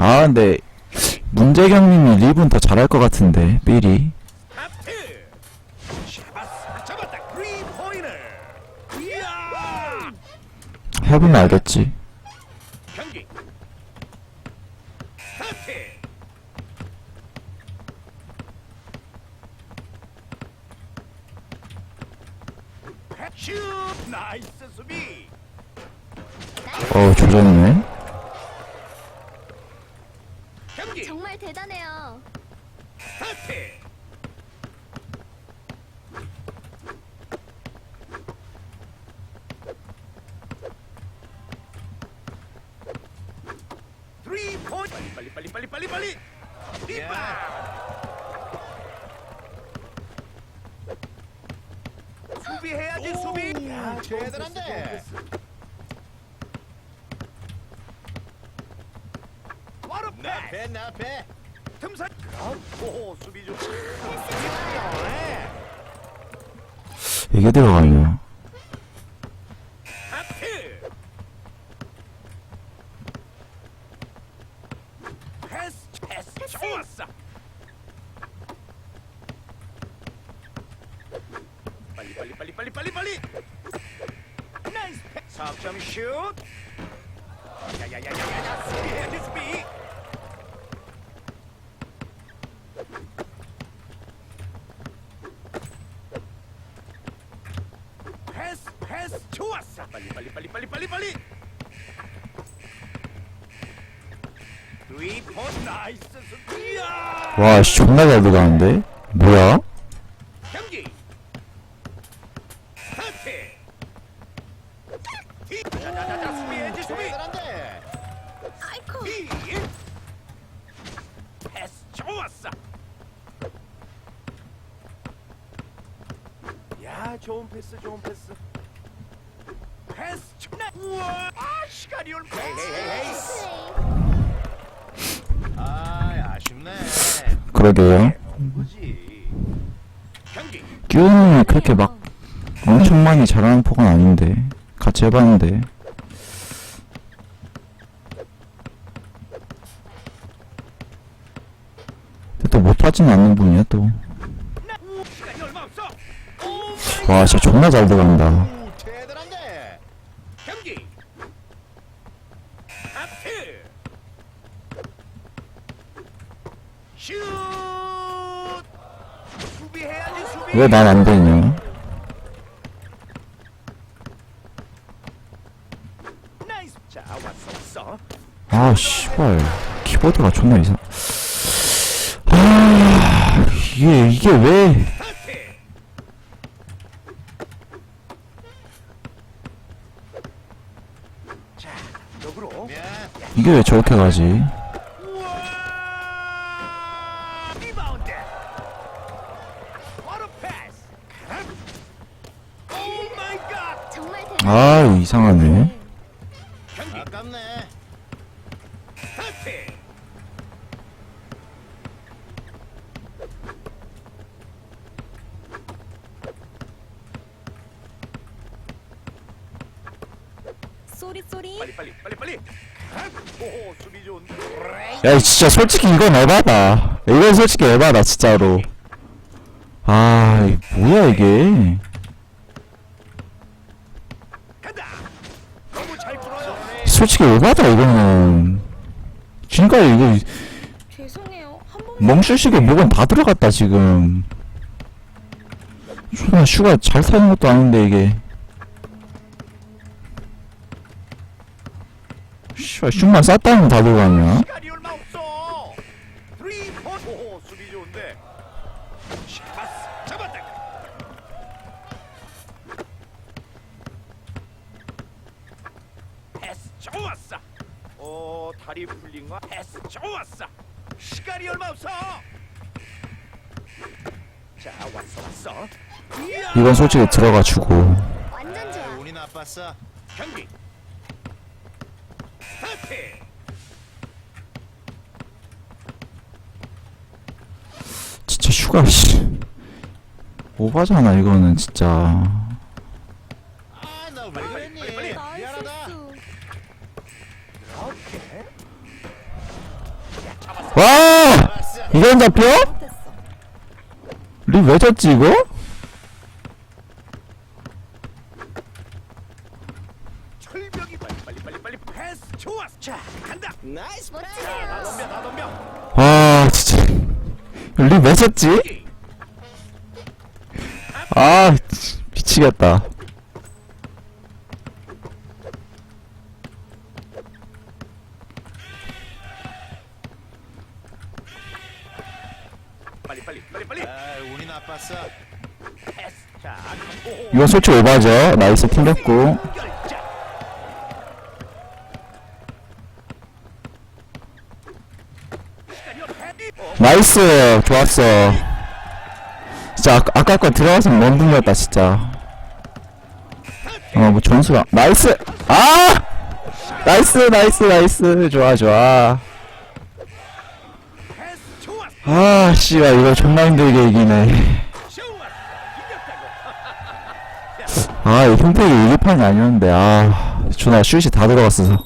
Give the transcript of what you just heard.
아 근데 문재경님이 리븐 더 잘할 것 같은데 미리. 해보면 알겠지. 어 조졌네 포인트 빨리 빨리 빨리 빨리 빨리 리바 수비해야지 수비. 야 대단한데. 바로 패스. 나패 나패. 틈사 오 수비 좀 이게 들어가요 좋았어 빨리 빨리 빨리 빨리 빨리 빨리 나이스 패스 석점 슛 야야야야야야 수비 해야지 수비 패스 패스 좋았어 빨리 빨리 빨리 빨리 빨리 빨리 와 씨 존나 잘 들어가는데? 뭐야? 패스 좋은 패스 좋은 패스. 패스 좋나 우와 아 시간이 얼마 헤이 헤이 헤이 아 아쉽네 그러게요. 끼우님이 그렇게 막 엄청 많이 잘하는 폭은 아닌데. 같이 해봤는데. 또 못하진 않는 분이야 오 또와 진짜 존나 잘 들어간다 슛 수비해야지 수비 왜 난안 왔어. 아 씨발. 키보드가 존나 이상. 아 이게 이게 왜? 이게 왜 저렇게 가지 우와 리바운드 바로 패스 오 마이 갓 정말 대단. 아 이상하네. 아깝네 쏘리 쏘리. 빨리 빨리 빨리 빨리. 오 수비 좋은데 야 진짜 솔직히 이건 에바다. 이건 솔직히 에바다 진짜로. 아 이 뭐야 이게? 간다. 너무 잘 불어요. 솔직히 에바다 이거는. 지금까지 이거 죄송해요. 한 번. 멍실식에 목은 다 들어갔다 지금. 슈가 슈가 잘 사는 것도 아닌데 이게 씨발 슈만 쌌다면 다 들어가냐 시간이 얼마 없어. 쓰리 포오 수비 좋은데. 샤스 잡았다. 패스 좋았어. 오 다리 풀린 거 패스 좋았어. 시간이 얼마 없어. 자 왔어 왔어. 이야! 이건 솔직히 들어가지고. 완전 좋아. 운이 나빴어. 경기 하트 진짜 슈가 씨 오바잖아 이거는 진짜 와! 이건 잡혀? 립왜 졌지 이거? 철벽이 빨리 빨리 빨리 빨리 패스 좋았어 자 간다 나이스 다 멋지네요. 덤벼 다 덤벼 아 진짜 립왜 졌지? 아 치- 미치겠다 빨리 빨리 빨리 빨리 아 운이 나빴어 패스 자 오, 이건 솔직히 오바죠 나이스 팀겼고 결 나이스 좋았어. 진짜 아, 아까 거 들어갔으면 멘붕이었다 진짜. 어뭐 전수가 나이스! 아! 나이스 나이스 나이스. 좋아 좋아. 아 씨발 이거 존나 힘들게 이기네. 아 이거 홈페이지 1판이 아니었는데 아 존나 슛이 다 들어갔어서